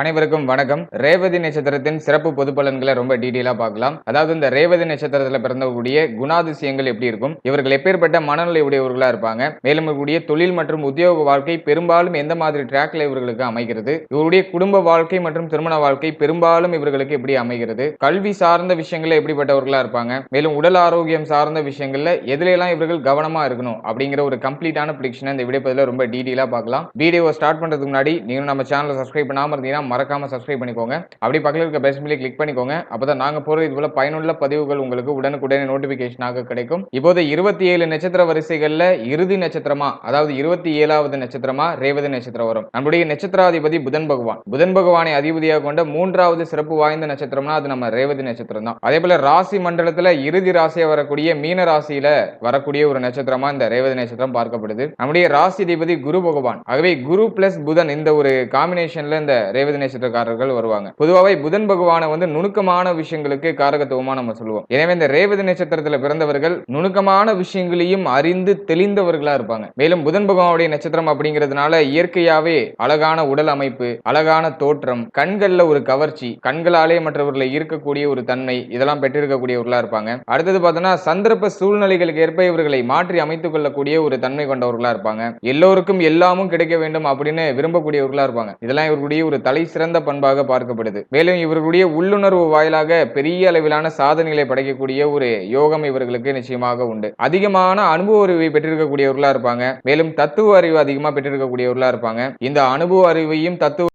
அனைவருக்கும் வணக்கம். ரேவதி நட்சத்திரத்தின் சிறப்பு பொது பலன்களை ரொம்ப டீட்டெயிலா பார்க்கலாம். அதாவது இந்த ரேவதி நட்சத்திரத்துல பிறந்தக்கூடிய குணாதிசயங்கள் எப்படி இருக்கும்? இவர்கள் எப்பேற்பட்ட மனநிலை உடையவர்களா இருப்பாங்க? மேலும் இவருடைய தொழில் மற்றும் உத்தியோக வாழ்க்கை பெரும்பாலும் எந்த மாதிரி டிராக்ல இவர்களுக்கு அமைகிறது? இவருடைய குடும்ப வாழ்க்கை மற்றும் திருமண வாழ்க்கை பெரும்பாலும் இவர்களுக்கு எப்படி அமைகிறது? கல்வி சார்ந்த விஷயங்கள்ல எப்படிப்பட்டவர்களா இருப்பாங்க? மேலும் உடல் ஆரோக்கியம் சார்ந்த விஷயங்கள்ல எதுலெல்லாம் இவர்கள் கவனமா இருக்கணும்? அப்படிங்கிற ஒரு கம்ப்ளீட்டான ப்ரிடிக்ஷனை இந்த விடைப்பதில் ரொம்ப டீட்டெயிலா பார்க்கலாம். வீடியோவை ஸ்டார்ட் பண்றதுக்கு முன்னாடி நீங்க நம்ம சேனலை சப்ஸ்கிரைப் பண்ணாம இருந்தீங்கன்னா மறக்காமல் சப்ஸ்கிரைப் பண்ணிக்கோங்க. அப்படி பக்கத்தில் இருக்க பெஸ்ட் மில்லை கிளிக் பண்ணிக்கோங்க. அப்பதான் நாங்க போற இது போல பயனுள்ள பதிவுகள் உங்களுக்கு உடனுக்குடனே நோட்டிஃபிகேஷனாக கிடைக்கும். இப்போது இருபத்தி ஏழு நட்சத்திர வரிசைகளில் இறுதி நட்சத்திரமா அதாவது இருபத்தி ஏழாவது நட்சத்திரமா ரேவதி நட்சத்திரம் வரும். நம்முடைய நட்சத்திராதிபதி புதன் பகவான். புதன் பகவானை அதிபதியாக கொண்ட மூன்றாவது சிறப்பு வாய்ந்த நட்சத்திரம்னா அது நம்ம ரேவதி நட்சத்திரம் தான். அதே போல ராசி மண்டலத்துல இறுதி ராசியா வரக்கூடிய மீன ராசியில வரக்கூடிய ஒரு நட்சத்திரமா இந்த ரேவதி நட்சத்திரம் பார்க்கப்படுது. நம்முடைய ராசி அதிபதி குரு பகவான். ஆகவே குரு பிளஸ் புதன் இந்த ஒரு காம்பினேஷன்ல இந்த ரேவதி நட்சத்திரக்காரர்கள் வருவாங்க. பொதுவாகவே புதன் பகவானை வந்து நுணுக்கமான விஷயங்களுக்கு காரகத்துவமா நம்ம சொல்லுவோம். எனவே இந்த ரேவதி நட்சத்திரத்துல பிறந்தவர்கள் நுணுக்கமான விஷயங்களையும் அறிந்து தெளிந்தவர்களா இருப்பாங்க. மேலும் புதன் பகவானுடைய நட்சத்திரம் அப்படிங்கிறதுனால இயற்கையாவே அழகான உடல் அமைப்பு அழகான தோற்றம் கண்கள்ல ஒரு கவர்ச்சி கண்களாலே மற்றவர்களை ஈர்க்கக்கூடிய ஒரு தன்மை இதெல்லாம் பெற்றிருக்கக்கூடியவர்களா இருப்பாங்க. அடுத்தது பார்த்தோம்னா சந்தர்ப்ப சூழ்நிலைகளுக்கு ஏற்ப இவர்களை மாற்றி அமைத்துக் கொள்ளக்கூடிய ஒரு தன்மை கொண்டவர்களா இருப்பாங்க. எல்லோருக்கும் எல்லாமும் கிடைக்க வேண்டும் அப்படின்னு விரும்பக்கூடியவர்களா இருப்பாங்க. இதெல்லாம் இவர்களுடைய ஒரு தலை சிறந்த பண்பாக பார்க்கப்படுது. மேலும் இவர்களுடைய உள்ளுணர்வு வாயிலாக பெரிய அளவிலான சாதனைகளை படைக்கக்கூடிய ஒரு யோகம் இவர்களுக்கு நிச்சயமாக உண்டு. அதிகமான அனுபவ அறிவை பெற்றிருக்கக்கூடியவர்களா இருப்பாங்க. மேலும் தத்துவ அறிவு அதிகமா பெற்றிருக்கக்கூடியவர்களா இருப்பாங்க. இந்த அனுபவ அறிவையும் தத்துவ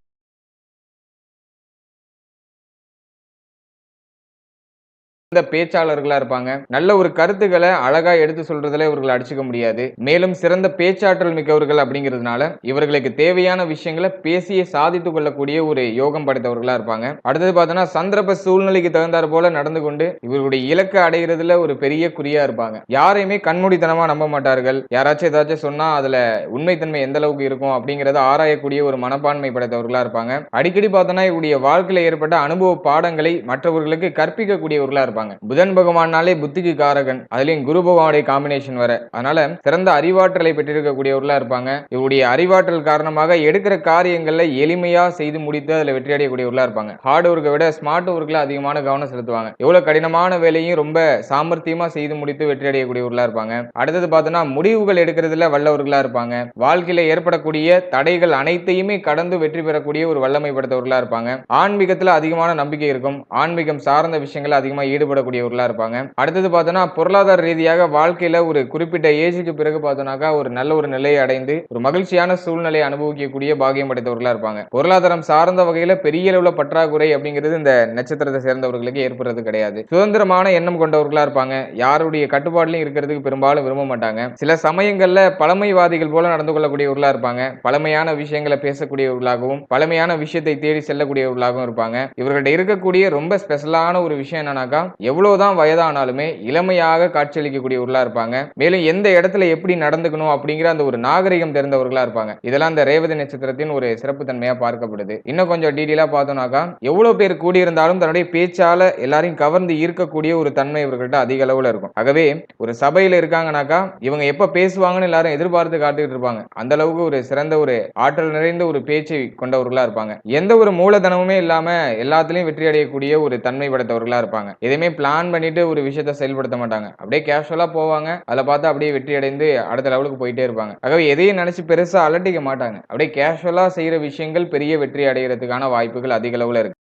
இந்த பேச்சாளர்களா இருப்பாங்க. நல்ல ஒரு கருத்துக்களை அழகா எடுத்து சொல்றதுல இவர்கள் அடிச்சுக்க முடியாது. மேலும் சிறந்த பேச்சாற்றல் மிக்கவர்கள் அப்படிங்கிறதுனால இவர்களுக்கு தேவையான விஷயங்களை பேசியே சாதித்துக் கொள்ளக்கூடிய ஒரு யோகம் படைத்தவர்களா இருப்பாங்க. அடுத்தது பார்த்தோன்னா சந்தர்ப்ப சூழ்நிலைக்கு தகுந்தார் போல நடந்து கொண்டு இவர்களுடைய இலக்கை அடைகிறதுல ஒரு பெரிய குறியா இருப்பாங்க. யாரையுமே கண்மூடித்தனமா நம்ப மாட்டார்கள். யாராச்சும் ஏதாச்சும் சொன்னா அதுல உண்மைத்தன்மை எந்த அளவுக்கு இருக்கும் அப்படிங்கறத ஆராயக்கூடிய ஒரு மனப்பான்மை படைத்தவர்களா இருப்பாங்க. அடிக்கடி பார்த்தோன்னா இவருடைய வாழ்க்கையில ஏற்பட்ட அனுபவ பாடங்களை மற்றவர்களுக்கு கற்பிக்கக்கூடியவர்களா இருப்பாங்க. புதன் பகவானாலே புத்திக்கு காரகன். அதுலயும் குரு பகவானுடைய காம்பினேஷன் வர அதனால சிறந்த அறிவாற்றலை பெற்றிருக்கக்கூடியவர்களா இருப்பாங்க. இவருடைய அறிவாற்றல் காரணமாக எடுக்கிற காரியங்கள்ல எளிமையா செய்து முடித்து அதுல வெற்றி அடையக்கூடியவர்களா இருப்பாங்க. ஹார்ட் ஒர்க்கை விட ஸ்மார்ட் ஒர்க்ல அதிகமான கவனம் செலுத்துவாங்க. எவ்வளவு கடினமான வேலையும் ரொம்ப சாமர்த்தியமா செய்து முடித்து வெற்றி அடையக்கூடியவர்களா இருப்பாங்க. அடுத்தது பார்த்தோம்னா முடிவுகள் எடுக்கிறதுல வல்லவர்களா இருப்பாங்க. வாழ்க்கையில ஏற்படக்கூடிய தடைகள் அனைத்தையுமே கடந்து வெற்றி பெறக்கூடிய ஒரு வல்லமை படுத்தவர்களா இருப்பாங்க. ஆன்மீகத்துல அதிகமான நம்பிக்கை இருக்கும். ஆன்மீகம் சார்ந்த விஷயங்கள் அதிகமா ஈடுபடக்கூடியவர்களா இருப்பாங்க. அடுத்தது பார்த்தோன்னா பொருளாதார ரீதியாக வாழ்க்கையில் ஒரு குறிப்பிட்ட ஏஜுக்கு பிறகு பார்த்தோன்னாக்கா ஒரு நல்ல ஒரு நிலையை அடைந்து ஒரு மகிழ்ச்சியான சூழ்நிலையை அனுபவிக்கக்கூடிய பாகியம் படைத்தவர்களாக இருப்பாங்க. பொருளாதாரம் சார்ந்த வகையில் பெரிய அளவுல பற்றாக்குறை அப்படிங்கிறது இந்த நட்சத்திரத்தை சேர்ந்தவர்களுக்கு ஏற்படுறது கிடையாது. சுதந்திரமான எண்ணம் கொண்டவர்களா இருப்பாங்க. யாருடைய கட்டுப்பாடுலையும் இருக்கிறதுக்கு பெரும்பாலும் விரும்ப மாட்டாங்க. சில சமயங்களில் பழமைவாதிகள் போல நடந்து கொள்ளக்கூடியவர்களாக இருப்பாங்க. பழமையான விஷயங்களை பேசக்கூடியவர்களாகவும் பழமையான விஷயத்தை தேடி செல்லக்கூடியவர்களாகவும் இருப்பாங்க. இவர்கள்ட்ட இருக்கக்கூடிய ரொம்ப ஸ்பெஷலான ஒரு விஷயம் என்னன்னாக்கா எவ்வளவுதான் வயதானாலுமே இளமையாக காட்சியளிக்கக்கூடியவர்களா இருப்பாங்க. மேலும் எந்த இடத்துல எப்படி நடந்துக்கணும் அப்படிங்கிற அந்த ஒரு நாகரிகம் தெரிந்தவர்களா இருப்பாங்க. இதெல்லாம் அந்த ரேவதி நட்சத்திரத்தின் ஒரு சிறப்பு தன்மையா பார்க்கப்படுது. இன்னும் கொஞ்சம் டீடெயிலா பார்த்தோம்னாக்கா எவ்வளவு பேர் கூடியிருந்தாலும் தன்னுடைய பேச்சால எல்லாரையும் கவர்ந்து ஈர்க்கக்கூடிய ஒரு தன்மை இவர்கள்ட்ட அதிக அளவுல இருக்கும். ஆகவே ஒரு சபையில இருக்காங்கனாக்கா இவங்க எப்ப பேசுவாங்கன்னு எல்லாரும் எதிர்பார்த்து காத்துக்கிட்டு இருப்பாங்க. அந்த அளவுக்கு ஒரு சிறந்த ஒரு ஆற்றல் நிறைந்த ஒரு பேச்சை கொண்டவர்களா இருப்பாங்க. எந்த ஒரு மூலதனமுமே இல்லாம எல்லாத்துலயும் வெற்றி அடையக்கூடிய ஒரு தன்மை படைத்தவர்களா இருப்பாங்க. எதையுமே பிளான் பண்ணிட்டு ஒரு விஷயத்த செயல்படுத்த மாட்டாங்க. அப்படியே கேஷுவலா போவாங்க. அதை பார்த்து அப்படியே வெற்றி அடைந்து அடுத்த லெவலுக்கு போயிட்டே இருப்பாங்க. ஆகவே எதையும் நினைச்சு பெருசா அலட்டிக்க மாட்டாங்க. அப்படியே கேஷுவலா செய்யற விஷயங்கள் பெரிய வெற்றி அடைகிறதுக்கான வாய்ப்புகள் அதிக அளவுல இருக்கு.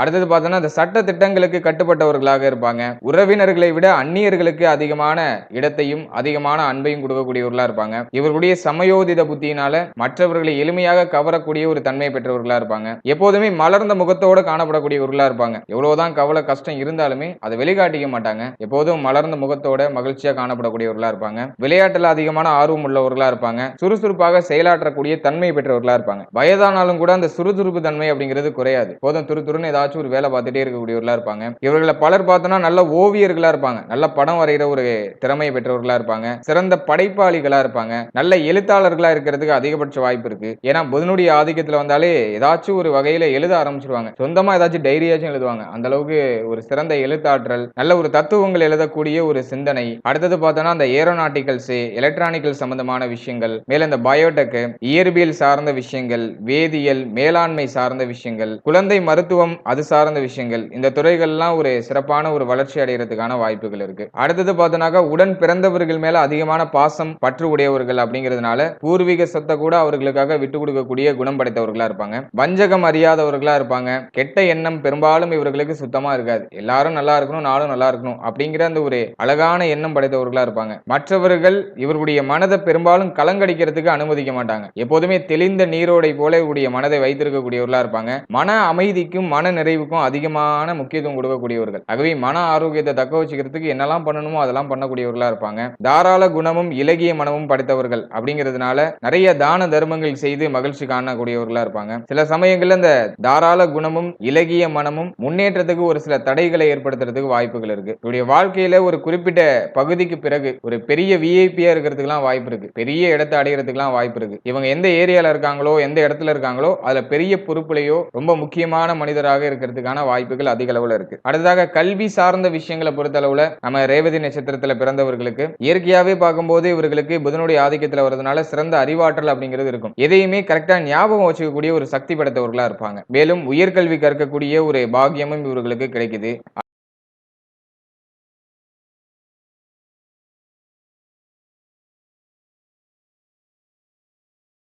அடுத்தது பார்த்தோன்னா இந்த சட்ட திட்டங்களுக்கு கட்டுப்பட்டவர்களாக இருப்பாங்க. உறவினர்களை விட அந்நியர்களுக்கு அதிகமான இடத்தையும் அதிகமான அன்பையும் கொடுக்கக்கூடியவர்களா இருப்பாங்க. இவர்களுடைய சமயோதித புத்தியினால மற்றவர்களை எளிமையாக கவரக்கூடிய ஒரு தன்மை பெற்றவர்களா இருப்பாங்க. எப்போதுமே மலர்ந்த முகத்தோட காணப்படக்கூடியவர்களா இருப்பாங்க. எவ்வளவுதான் கவலை கஷ்டம் இருந்தாலுமே அதை வெளிக்காட்டிக்க மாட்டாங்க. எப்போதும் மலர்ந்த முகத்தோட மகிழ்ச்சியா காணப்படக்கூடியவர்களா இருப்பாங்க. விளையாட்டுல அதிகமான ஆர்வம் உள்ளவர்களா இருப்பாங்க. சுறுசுறுப்பாக செயலாற்றக்கூடிய தன்மை பெற்றவர்களா இருப்பாங்க. வயதானாலும் கூட அந்த சுறுசுறுப்பு தன்மை அப்படிங்கிறது குறையாது. போதும் துரு துருன்னு நேரத்திலும் ஏதாச்சும் ஒரு வேலை பார்த்துட்டே இருக்கக்கூடியவர்களா இருப்பாங்க. இவர்களை பலர் பார்த்தோம்னா நல்ல ஓவியர்களா இருப்பாங்க. நல்ல படம் வரைகிற ஒரு திறமை பெற்றவர்களா இருப்பாங்க. சிறந்த படைப்பாளிகளா இருப்பாங்க. நல்ல எழுத்தாளர்களா இருக்கிறதுக்கு அதிகபட்ச வாய்ப்பு இருக்கு. ஏன்னா புதனுடைய ஆதிக்கத்துல வந்தாலே ஏதாச்சும் ஒரு வகையில எழுத ஆரம்பிச்சிருவாங்க. சொந்தமா ஏதாச்சும் டைரியாச்சும் எழுதுவாங்க. அந்த அளவுக்கு ஒரு சிறந்த எழுத்தாற்றல் நல்ல ஒரு தத்துவங்கள் எழுதக்கூடிய ஒரு சிந்தனை. அடுத்தது பார்த்தோம்னா அந்த ஏரோநாட்டிக்கல்ஸ் எலக்ட்ரானிக்கல் சம்பந்தமான விஷயங்கள் மேல இந்த பயோடெக் இயற்பியல் சார்ந்த விஷயங்கள் வேதியியல் மேலாண்மை சார்ந்த விஷயங்கள் குழந்தை மருத்துவம் அது சார்ந்த விஷயங்கள். இந்த துறைகள்லாம் ஒரு சிறப்பான ஒரு வளர்ச்சி அடைகிறதுக்கான வாய்ப்புகள் இருக்கு. அடுத்தது பார்த்தோம்னாக்கா உடன் பிறந்தவர்கள் மேல அதிகமான பாசம் பற்று உடையவர்கள் அப்படிங்கிறதுனால பூர்வீக சொத்தை கூட அவர்களுக்காக விட்டு கொடுக்கக்கூடிய குணம் படைத்தவர்களா இருப்பாங்க. வஞ்சகம் அறியாதவர்களா இருப்பாங்க. கெட்ட எண்ணம் பெரும்பாலும் இவர்களுக்கு சுத்தமா இருக்காது. எல்லாரும் நல்லா இருக்கணும் நானும் நல்லா இருக்கணும் அப்படிங்கிற அந்த ஒரு அழகான எண்ணம் படைத்தவர்களா இருப்பாங்க. மற்றவர்கள் இவருடைய மனதை பெரும்பாலும் கலங்கடிக்கிறதுக்கு அனுமதிக்க மாட்டாங்க. எப்போதுமே தெளிந்த நீரோடை போல இவருடைய மனதை வைத்திருக்கக்கூடியவர்களா இருப்பாங்க. மன அமைதிக்கும் மன நிறைவுக்கும் அதிகமான முக்கியத்துவம் கொடுக்கக்கூடியவர்கள். ஆகவே மன ஆரோக்கியத்தை தக்க வச்சுக்கிறதுக்கு என்னெல்லாம் பண்ணணுமோ அதெல்லாம் பண்ணக்கூடியவர்களா இருப்பாங்க. தாராள குணமும் இலகிய மனமும் படைத்தவர்கள் அப்படிங்கிறதுனால நிறைய தான தர்மங்கள் செய்து மகிழ்ச்சி காணக்கூடியவர்களா இருப்பாங்க. சில சமயங்கள்ல இந்த தாராள குணமும் இலகிய மனமும் முன்னேற்றத்துக்கு ஒரு சில தடைகளை ஏற்படுத்துறதுக்கு வாய்ப்புகள் இருக்கு. இவருடைய வாழ்க்கையில ஒரு குறிப்பிட்ட பகுதிக்கு பிறகு ஒரு பெரிய விஐபியா இருக்கிறதுக்குலாம் வாய்ப்பு இருக்கு. பெரிய இடத்தை அடைகிறதுக்குலாம் வாய்ப்பு இருக்கு. இவங்க எந்த ஏரியால இருக்காங்களோ எந்த இடத்துல இருக்காங்களோ அதுல பெரிய பொறுப்புலையோ ரொம்ப முக்கியமான மனிதராக இருக்கிறதுக்கான வாய்ப்புகள் அதிக அளவுல இருக்கு. அடுத்ததாக கல்வி சார்ந்த விஷயங்களை பொறுத்தளவுல நம்ம ரேவதி நட்சத்திரத்துல பிறந்தவர்களுக்கு இயற்கையாவே பார்க்கும்போது இவர்களுக்கு புதனுடைய ஆதிக்கத்துல வரதுனால சிறந்த அறிவாற்றல் அப்படிங்கிறது இருக்கும். எதையுமே கரெக்டா ஞாபகம் வச்சுக்கக்கூடிய ஒரு சக்தி படைத்தவர்களா இருப்பாங்க. மேலும் உயர்கல்வி கற்கக்கூடிய ஒரு பாக்கியமும் இவர்களுக்கு கிடைக்குது.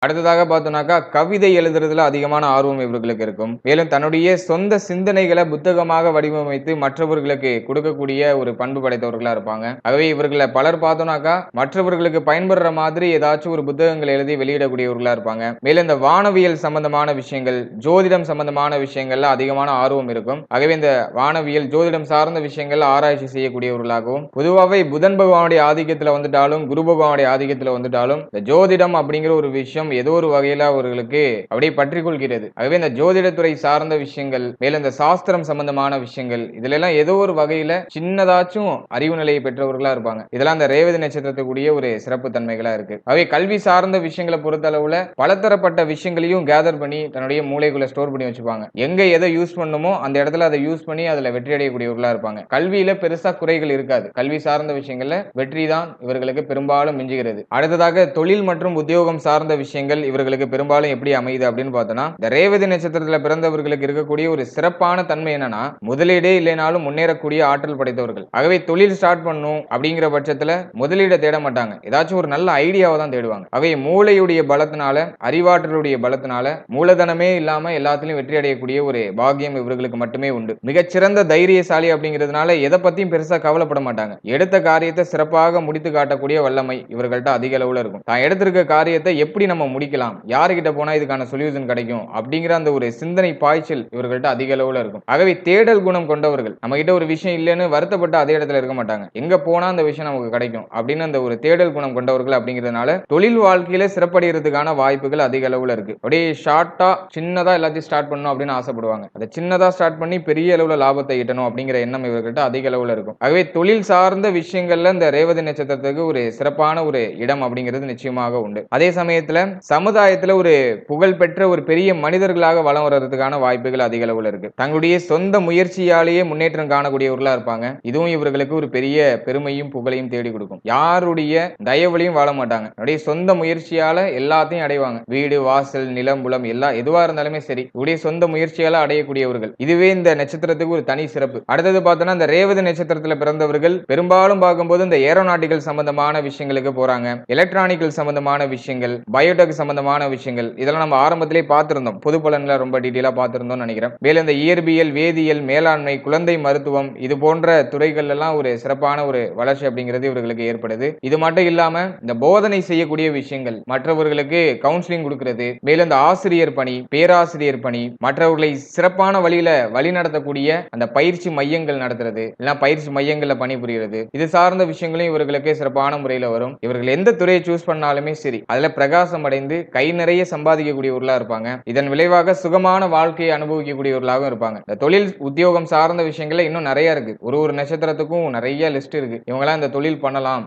அடுத்ததாக பார்த்தோம்னாக்கா கவிதை எழுதுறதுல அதிகமான ஆர்வம் இவர்களுக்கு இருக்கும். மேலும் தன்னுடைய சொந்த சிந்தனைகளை புத்தகமாக வடிவமைத்து மற்றவர்களுக்கு கொடுக்கக்கூடிய ஒரு பண்பு படைத்தவர்களா இருப்பாங்க. ஆகவே இவர்களை பலர் பார்த்தோம்னாக்கா மற்றவர்களுக்கு பயன்படுற மாதிரி ஏதாச்சும் ஒரு புத்தகங்கள் எழுதி வெளியிடக்கூடியவர்களா இருப்பாங்க. மேலும் இந்த வானவியல் சம்பந்தமான விஷயங்கள் ஜோதிடம் சம்பந்தமான விஷயங்கள்ல அதிகமான ஆர்வம் இருக்கும். ஆகவே இந்த வானவியல் ஜோதிடம் சார்ந்த விஷயங்கள் ஆராய்ச்சி செய்யக்கூடியவர்களாகவும் பொதுவாகவே புதன் பகவானுடைய ஆதிக்கத்துல வந்துட்டாலும் குரு பகவானுடைய ஆதிக்கத்துல வந்துட்டாலும் இந்த ஜோதிடம் அப்படிங்கிற ஒரு விஷயம் ஏதோ ஒரு வகையில அவர்களுக்கு அப்படியே பற்றி கொள்கிறது ஆகவே இந்த ஜோதிடத்துறை சார்ந்த விஷயங்கள் மேலும் இந்த சாஸ்திரம் சம்பந்தமான விஷயங்கள் இதுல எல்லாம் ஏதோ ஒரு வகையில சின்னதாச்சும் அறிவு நிலையை பெற்றவர்களா இருப்பாங்க. இதெல்லாம் அந்த ரேவதி நட்சத்திரத்துக்குரிய ஒரு சிறப்பு தன்மைகளா இருக்கு. ஆகவே கல்வி சார்ந்த விஷயங்களை பொறுத்த அளவுல பலதரப்பட்ட விஷயங்களையும் கேதர் பண்ணி தன்னுடைய மூளைக்குள்ள ஸ்டோர் பண்ணி வச்சுப்பாங்க. எங்க எதை யூஸ் பண்ணுமோ அந்த இடத்துல அதை யூஸ் பண்ணி அதுல வெற்றி அடையக்கூடியவர்களா இருப்பாங்க. கல்வியில பெருசா குறைகள் இருக்காது. கல்வி சார்ந்த விஷயங்கள்ல வெற்றி தான் இவர்களுக்கு பெரும்பாலும் மிஞ்சுகிறது. அடுத்ததாக தொழில் மற்றும் உத்தியோகம் சார்ந்த விஷயங்கள் இவர்களுக்கு பெரும்பாலும் எப்படி அமையுது அப்படின்னு பார்த்தோம்னா இந்த ரேவதி நட்சத்திரத்துல பிறந்தவர்களுக்கு இருக்கக்கூடிய ஒரு சிறப்பான தன்மை என்னன்னா முதலீடே இல்லைனாலும் முன்னேறக்கூடிய ஆற்றல் படைத்தவர்கள். ஆகவே தொழில் ஸ்டார்ட் பண்ணும் அப்படிங்கிற பட்சத்துல முதலீடை தேட மாட்டாங்க. ஏதாச்சும் ஒரு நல்ல ஐடியாவை தான் தேடுவாங்க. அவை மூளையுடைய பலத்தினால அறிவாற்றலுடைய பலத்தினால மூலதனமே இல்லாம எல்லாத்திலும் வெற்றி அடையக்கூடிய ஒரு பாக்கியம் இவர்களுக்கு மட்டுமே உண்டு. மிகச்சிறந்த தைரியசாலி அப்படிங்கிறதுனால எதை பத்தியும் பெருசா கவலைப்பட மாட்டாங்க. எடுத்த காரியத்தை சிறப்பாக முடித்து காட்டக்கூடிய வல்லமை இவர்கள்ட்ட அதிக அளவுல இருக்கும். தான் எடுத்திருக்க காரியத்தை எப்படி நம்ம முடிக்கலாம். யாருக்கிட்ட போனா இதுக்கான சொல்யூஷன் கிடைக்கும்? அப்படிங்கிற அந்த ஒரு சிந்தனை பாய்ச்சல் இவர்கள்ட்ட அதிக அளவுல இருக்கும். ஆகவே தேடல் குணம் கொண்டவர்கள் நம்ம கிட்ட ஒரு விஷயம் இல்லைன்னு வருத்தப்பட்டு அதே இடத்துல இருக்க மாட்டாங்க. எங்க போனா அந்த விஷயம் நமக்கு கிடைக்கும். அப்படின்னு அந்த ஒரு தேடல் குணம் கொண்டவர்கள் அப்படிங்கிறதுனால தொழில் வாழ்க்கையில சிறப்படைகிறதுக்கான வாய்ப்புகள் அதிக அளவுல இருக்கு. அப்படியே ஷார்ட்டா சின்னதா எல்லாத்தையும் ஸ்டார்ட் பண்ணணும் அப்படின்னு ஆசைப்படுவாங்க. அதை சின்னதா ஸ்டார்ட் பண்ணி பெரிய அளவுல லாபத்தை ஈட்டணும் அப்படிங்கிற எண்ணம் இவர்கிட்ட அதிக அளவுல இருக்கும். ஆகவே தொழில் சார்ந்த விஷயங்கள்ல இந்த ரேவதி நட்சத்திரத்துக்கு ஒரு சிறப்பான ஒரு இடம் அப்படிங்கிறது நிச்சயமாக உண்டு. அதே சமயத்துல சமுதாயத்துல ஒரு புகழ்பெற்ற ஒரு பெரிய மனிதர்களாக வளம் வர்றதுக்கான வாய்ப்புகள் அதிக அளவுல இருக்கு. தங்களுடைய சொந்த முயற்சியாலேயே முன்னேற்றம் காணக்கூடியவர்களா இருப்பாங்க. இதுவும் இவர்களுக்கு ஒரு பெரிய பெருமையும் புகழையும் தேடி கொடுக்கும். யாருடைய தயவுலையும் வாழ மாட்டாங்க. அவருடைய சொந்த முயற்சியால எல்லாத்தையும் அடைவாங்க. வீடு வாசல் நிலம் புலம் எல்லாம் எதுவா இருந்தாலுமே சரி இவருடைய சொந்த முயற்சியால அடையக்கூடியவர்கள். இதுவே இந்த நட்சத்திரத்துக்கு ஒரு தனி சிறப்பு. அடுத்தது பார்த்தோம்னா இந்த ரேவதி நட்சத்திரத்துல பிறந்தவர்கள் பெரும்பாலும் பார்க்கும்போது இந்த ஏரோநாட்டிக்கல் சம்பந்தமான விஷயங்களுக்கு போறாங்க. எலக்ட்ரானிக்கல் சம்பந்தமான விஷயங்கள் பயோடெக் சம்பந்தமான விஷயங்கள். இதெல்லாம் நம்ம ஆரம்பத்திலே பார்த்துருந்தோம். பொது பலன்ல ரொம்ப டீட்டெயிலாக பார்த்திருந்தோம்னு நினைக்கிறேன். மேலும் இந்த இயற்பியல் வேதியியல் மேலாண்மை குழந்தை மருத்துவம் இது போன்ற துறைகள் எல்லாம் ஒரு சிறப்பான ஒரு வளர்ச்சி அப்படிங்கிறது இவர்களுக்கு ஏற்படுது. இது மட்டும் இல்லாம இந்த போதனை செய்யக்கூடிய விஷயங்கள் மற்றவர்களுக்கு கவுன்சிலிங் கொடுக்கிறது மேலும் இந்த ஆசிரியர் பணி பேராசிரியர் பணி மற்றவர்களை சிறப்பான வழியில வழி நடத்தக்கூடிய அந்த பயிற்சி மையங்கள் நடத்துறது இல்லைன்னா பயிற்சி மையங்கள்ல பணிபுரிகிறது. இது சார்ந்த விஷயங்களும் இவர்களுக்கு சிறப்பான முறையில வரும். இவர்கள் எந்த துறையை சூஸ் பண்ணாலுமே சரி அதுல பிரகாசம் அடை அடைந்து கை நிறைய சம்பாதிக்கக்கூடியவர்களாக இருப்பாங்க. இதன் விளைவாக சுகமான வாழ்க்கையை அனுபவிக்கக்கூடியவர்களாகவும் இருப்பாங்க. இந்த தொழில் உத்தியோகம் சார்ந்த விஷயங்கள்ல இன்னும் நிறைய இருக்கு. ஒரு ஒரு நட்சத்திரத்துக்கும் நிறைய லிஸ்ட் இருக்கு. இவங்களாம் இந்த தொழில் பண்ணலாம்.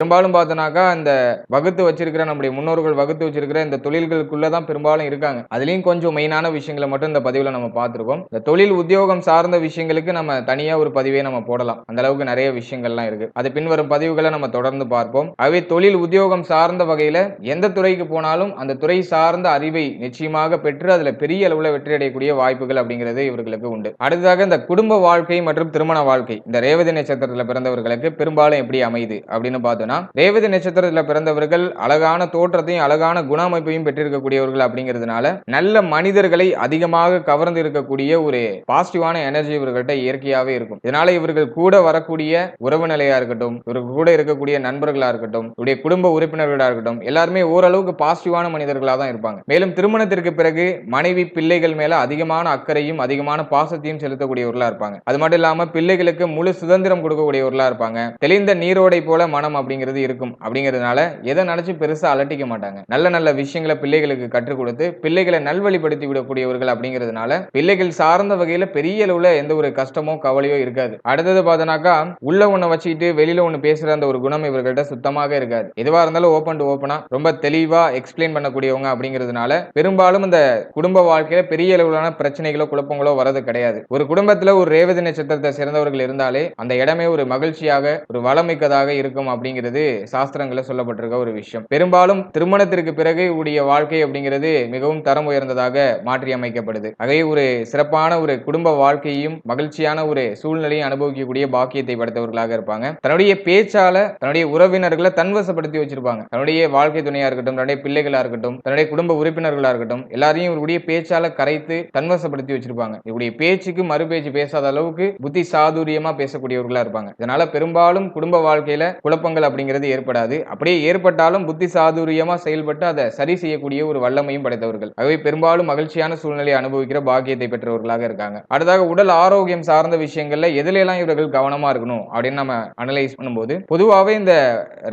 பெரும்பாலும் பார்த்தோன்னாக்கா இந்த வகுத்து வச்சிருக்கிற நம்முடைய முன்னோர்கள் வகுத்து வச்சிருக்கிற இந்த தொழில்களுக்குள்ள தான் பெரும்பாலும் இருக்காங்க. அதுலேயும் கொஞ்சம் மெயினான விஷயங்களை மட்டும் இந்த பதிவில் நம்ம பார்த்துருக்கோம். இந்த தொழில் உத்தியோகம் சார்ந்த விஷயங்களுக்கு நம்ம தனியா ஒரு பதிவே நம்ம போடலாம். அந்த அளவுக்கு நிறைய விஷயங்கள்லாம் இருக்கு. அது பின்வரும் பதிவுகளை நம்ம தொடர்ந்து பார்ப்போம். ஆகவே தொழில் உத்தியோகம் சார்ந்த வகையில எந்த துறைக்கு போனாலும் அந்த துறை சார்ந்த அறிவை நிச்சயமாக பெற்று அதுல பெரிய அளவுல வெற்றி அடையக்கூடிய வாய்ப்புகள் அப்படிங்கிறது இவர்களுக்கு உண்டு. அடுத்ததாக இந்த குடும்ப வாழ்க்கை மற்றும் திருமண வாழ்க்கை. இந்த ரேவதி நட்சத்திரத்தில் பிறந்தவர்களுக்கு பெரும்பாலும் எப்படி அமையுது அப்படின்னு என்னன்னா ரேவதி நட்சத்திரத்தில் பிறந்தவர்கள் அழகான தோற்றத்தையும் அழகான குண அமைப்பையும் பெற்றிருக்கக்கூடியவர்கள் அப்படிங்கிறதுனால நல்ல மனிதர்களை அதிகமாக கவர்ந்து இருக்கக்கூடிய ஒரு பாசிட்டிவான எனர்ஜி இவர்கள்ட்ட இயற்கையாவே இருக்கும். இதனால இவர்கள் கூட வரக்கூடிய உறவு நிலையா இருக்கட்டும் இவர்கள் கூட இருக்கக்கூடிய நண்பர்களா இருக்கட்டும் இவருடைய குடும்ப உறுப்பினர்களா இருக்கட்டும் எல்லாருமே ஓரளவுக்கு பாசிட்டிவான மனிதர்களா தான் இருப்பாங்க. மேலும் திருமணத்திற்கு பிறகு மனைவி பிள்ளைகள் மேல அதிகமான அக்கறையும் அதிகமான பாசத்தையும் செலுத்தக்கூடியவர்களா இருப்பாங்க. அது மட்டும் இல்லாம பிள்ளைகளுக்கு முழு சுதந்திரம் கொடுக்கக்கூடியவர்களா இருப்பாங்க. தெளிந்த நீரோடை போல மனம் அப்படிங்கிறது இருக்கும். அப்படிங்கிறதுனால எதை நினைச்சு பெருசா அலட்டிக்க மாட்டாங்க. நல்ல நல்ல விஷயங்களை பிள்ளைகளுக்கு கற்றுக் கொடுத்து பிள்ளைகளை நல்வழிப்படுத்தி விடக்கூடியவர்கள் அப்படிங்கிறதுனால பிள்ளைகள் சார்ந்த வகையில பெரிய அளவுல எந்த ஒரு கஷ்டமோ கவலையோ இருக்காது. அடுத்தது பார்த்தோன்னாக்கா உள்ள ஒன்று வச்சுக்கிட்டு வெளியில ஒன்று பேசுற அந்த ஒரு குணம் இவர்கள்ட்ட சுத்தமாக இருக்காது. எதுவாக இருந்தாலும் ஓப்பன் டு ஓப்பனா ரொம்ப தெளிவா எக்ஸ்பிளைன் பண்ணக்கூடியவங்க அப்படிங்கிறதுனால பெரும்பாலும் இந்த குடும்ப வாழ்க்கையில பெரிய அளவிலான பிரச்சனைகளோ குழப்பங்களோ வரது கிடையாது. ஒரு குடும்பத்துல ஒரு ரேவதி நட்சத்திரத்தை சேர்ந்தவர்கள் இருந்தாலே அந்த இடமே ஒரு மகிழ்ச்சியாக ஒரு வளமிக்கதாக இருக்கும் அப்படிங்கிறது சாஸ்திரங்களில் சொல்லப்பட்டிருக்க ஒரு விஷயம். பெரும்பாலும் திருமணத்திற்கு பிறகு உடைய வாழ்க்கை அப்படிங்கிறது மிகவும் தரம் உயர்ந்ததாக மாற்றி அமைக்கப்படுது. அதே ஒரு சிறப்பான ஒரு குடும்ப வாழ்க்கையையும் மகிழ்ச்சியான ஒரு சூழ்நிலையும் அனுபவிக்கக்கூடிய பாக்கியத்தை படைத்தவர்களாக இருப்பாங்க. தன்னுடைய பேச்சால தன்னுடைய உறவினர்களை தன்வசப்படுத்தி வச்சிருப்பாங்க. தன்னுடைய வாழ்க்கை துணையா இருக்கட்டும் தன்னுடைய பிள்ளைகளா இருக்கட்டும் தன்னுடைய குடும்ப உறுப்பினர்களா இருக்கட்டும் எல்லாரையும் இவருடைய பேச்சால கரைத்து தன்வசப்படுத்தி வச்சிருப்பாங்க. இவருடைய பேச்சுக்கு மறுபேச்சு பேசாத அளவுக்கு புத்தி சாதுரியமா பேசக்கூடியவர்களா இருப்பாங்க. இதனால பெரும்பாலும் குடும்ப வாழ்க்கையில குழப்பங்கள் அப்படிங்கிறது ஏற்படாது. அப்படியே ஏற்பட்டாலும் புத்தி சாதுரியமா செயல்பட்டு அதை சரி செய்யக்கூடிய ஒரு வல்லமையும் படைத்தவர்கள். ஆகவே பெரும்பாலும் மகிழ்ச்சியான சூழ்நிலையை அனுபவிக்கிற பாக்கியத்தை பெற்றவர்களாக இருக்காங்க. அடுத்ததாக உடல் ஆரோக்கியம் சார்ந்த விஷயங்கள்ல எதுலாம் இவர்கள் கவனமா இருக்கணும் அப்படின்னு நம்ம அனலைஸ் பண்ணும்போது பொதுவாகவே இந்த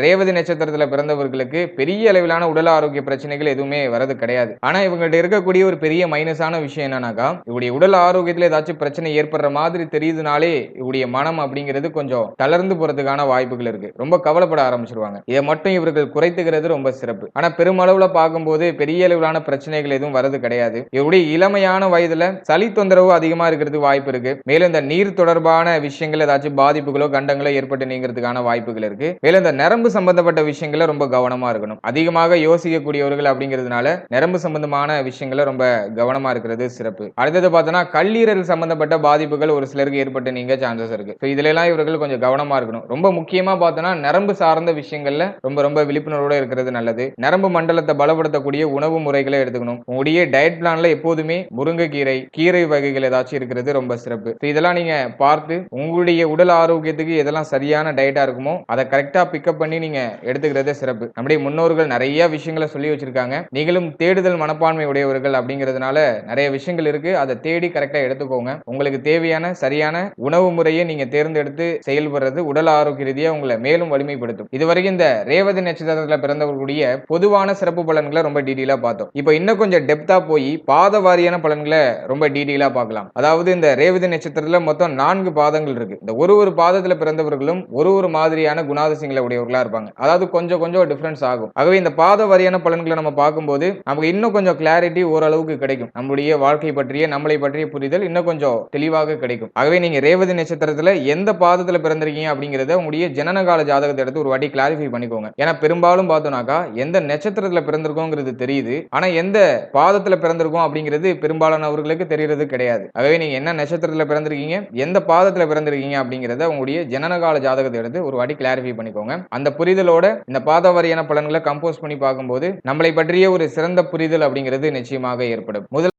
ரேவதி நட்சத்திரத்துல பிறந்தவர்களுக்கு பெரிய அளவிலான உடல் ஆரோக்கிய பிரச்சனைகள் எதுவுமே வரது கிடையாது. ஆனா இவங்கள்ட்ட இருக்கக்கூடிய ஒரு பெரிய மைனஸான விஷயம் என்னன்னாக்கா இவருடைய உடல் ஆரோக்கியத்துல ஏதாச்சும் பிரச்சனை ஏற்படுற மாதிரி தெரியுதுனாலே இவருடைய மனம் அப்படிங்கிறது கொஞ்சம் தளர்ந்து போறதுக்கான வாய்ப்புகள் இருக்கு. ரொம்ப கவலை கவலைப்பட ஆரம்பிச்சிருவாங்க. இதை மட்டும் இவர்கள் குறைத்துக்கிறது ரொம்ப சிறப்பு. ஆனா பெருமளவுல பார்க்கும்போது பெரிய அளவிலான பிரச்சனைகள் எதுவும் வரது கிடையாது. இவருடைய இளமையான வயதுல சளி தொந்தரவு அதிகமா இருக்கிறதுக்கு வாய்ப்பு இருக்கு. மேலும் இந்த நீர் தொடர்பான விஷயங்கள் ஏதாச்சும் பாதிப்புகளோ கண்டங்களோ ஏற்பட்டு நீங்கிறதுக்கான வாய்ப்புகள் இருக்கு. மேலும் இந்த நரம்பு சம்பந்தப்பட்ட விஷயங்கள ரொம்ப கவனமா இருக்கணும். அதிகமாக யோசிக்கக்கூடியவர்கள் அப்படிங்கிறதுனால நரம்பு சம்பந்தமான விஷயங்கள ரொம்ப கவனமா இருக்கிறது சிறப்பு. அடுத்தது பார்த்தோன்னா கல்லீரல் சம்பந்தப்பட்ட பாதிப்புகள் ஒரு சிலருக்கு ஏற்பட்டு நீங்க சான்சஸ் இருக்கு. இதுல எல்லாம் இவர்கள் கொஞ்சம் கவனமா இருக்கணும். ரொம்ப முக்கியமா பார்த்தோன்னா நரம்பு சார்ந்த விஷயங்கள்ல ரொம்ப ரொம்ப விழிப்புணர்வோட இருக்கிறது நல்லது. நரம்பு மண்டலத்தை பலப்படுத்தக்கூடிய உணவு முறைகளை எடுத்துக்கணும். உங்களுடைய டயட் பிளான்ல எப்போதுமே முருங்கைக்கீரை கீரை வகைகள் ஏதாச்சும் இருக்கிறது ரொம்ப சிறப்பு. இதெல்லாம் நீங்க பார்த்து உங்களுடைய உடல் ஆரோக்கியத்துக்கு எதெல்லாம் சரியான டயட்டா இருக்குமோ அதை கரெக்டா பிக்கப் பண்ணி நீங்க எடுத்துக்கிறதே சிறப்பு. நம்முடைய முன்னோர்கள் நிறைய விஷயங்களை சொல்லி வச்சிருக்காங்க. நீங்களும் தேடுதல் மனப்பான்மை உடையவர்கள் அப்படிங்கிறதுனால நிறைய விஷயங்கள் இருக்கு. அதை தேடி கரெக்டா எடுத்துக்கோங்க. உங்களுக்கு தேவையான சரியான உணவு முறையை நீங்க தேர்ந்தெடுத்து செயல்படுறது உடல் ஆரோக்கிய ரீதியாக உங்களை மேலும் வலிமைப்படுத்தும். இதுவரைக்கும் இந்த ரேவதி நட்சத்திரத்தில் பிறந்தவர்களுடைய பொதுவான சிறப்பு பலன்களை ரொம்ப டீடெயிலா பார்த்தோம். இப்போ இன்னும் கொஞ்சம் டெப்தா போய் பாத வாரியான பலன்களை ரொம்ப டீடெயிலா பார்க்கலாம். அதாவது இந்த ரேவதி நட்சத்திரத்துல மொத்தம் நான்கு பாதங்கள் இருக்கு. இந்த ஒரு ஒரு பாதத்தில் பிறந்தவர்களும் ஒரு ஒரு மாதிரியான குணாதிசயங்களை உடையவர்களா இருப்பாங்க. அதாவது கொஞ்சம் கொஞ்சம் டிஃபரன்ஸ் ஆகும். ஆகவே இந்த பாத வாரியான பலன்களை நம்ம பார்க்கும்போது நமக்கு இன்னும் கொஞ்சம் கிளாரிட்டி ஓரளவுக்கு கிடைக்கும். நம்மளுடைய வாழ்க்கை பற்றிய நம்மளை பற்றிய புரிதல் இன்னும் கொஞ்சம் தெளிவாக கிடைக்கும். ஆகவே நீங்க ரேவதி நட்சத்திரத்தில் எந்த பாதத்துல பிறந்திருக்கீங்க அப்படிங்கறத உங்களுடைய ஜனனகால ஜாதகத்தை எடுத்து ஒரு வாட்டி கிளாரிஃபை பண்ணிக்கோங்க. ஏன்னா பெரும்பாலும் பார்த்தோம்னாக்கா எந்த நட்சத்திரத்துல பிறந்திருக்கோங்கிறது தெரியுது. ஆனா எந்த பாதத்துல பிறந்திருக்கோம் அப்படிங்கிறது பெரும்பாலானவர்களுக்கு தெரியறது கிடையாது. ஆகவே நீங்க என்ன நட்சத்திரத்துல பிறந்திருக்கீங்க எந்த பாதத்துல பிறந்திருக்கீங்க அப்படிங்கறத உங்களுடைய ஜனனகால ஜாதகத்தை எடுத்து ஒரு வாட்டி கிளாரிஃபை பண்ணிக்கோங்க. அந்த புரிதலோட இந்த பாத வாரியான பலன்களை கம்போஸ் பண்ணி பார்க்கும்போது நம்மளை பற்றிய ஒரு சிறந்த புரிதல் அப்படிங்கிறது நிச்சயமாக ஏற்படும். முதல்